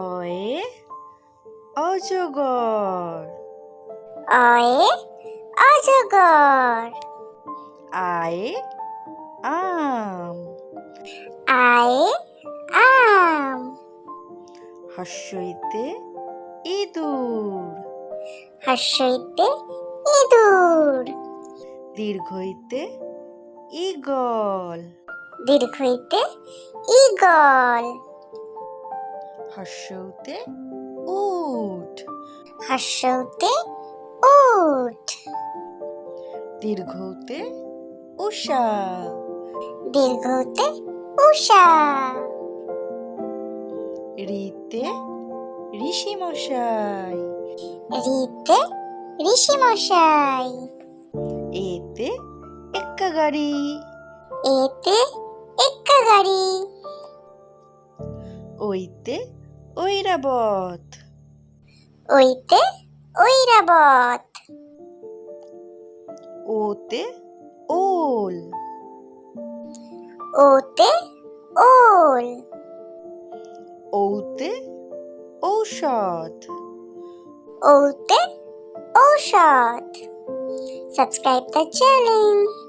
অয়ে অজগর অয়ে অজগর আয়ে আম আয়ে আম হর্ষইতে ইঁদুর হর্ষইতে ইঁদুর দীর্ঘইতে ইগল দীর্ঘইতে ঈগল হর্ষউতে উট হর্ষৌতে উট দীর্ঘউতে উষা। দীর্ঘতে উষা। রিতে ঋষি মশাই রিতে ঋষিমশাই। এতে এক্কা গাড়ি এতে এক্কা গাড়ি ওইতে ঐরাবত। ওইতে ঐরাবত। ওতে ওল। ওতে ওল। ঔতে ঔষধ। ওতে ঔষধ। Subscribe the channel.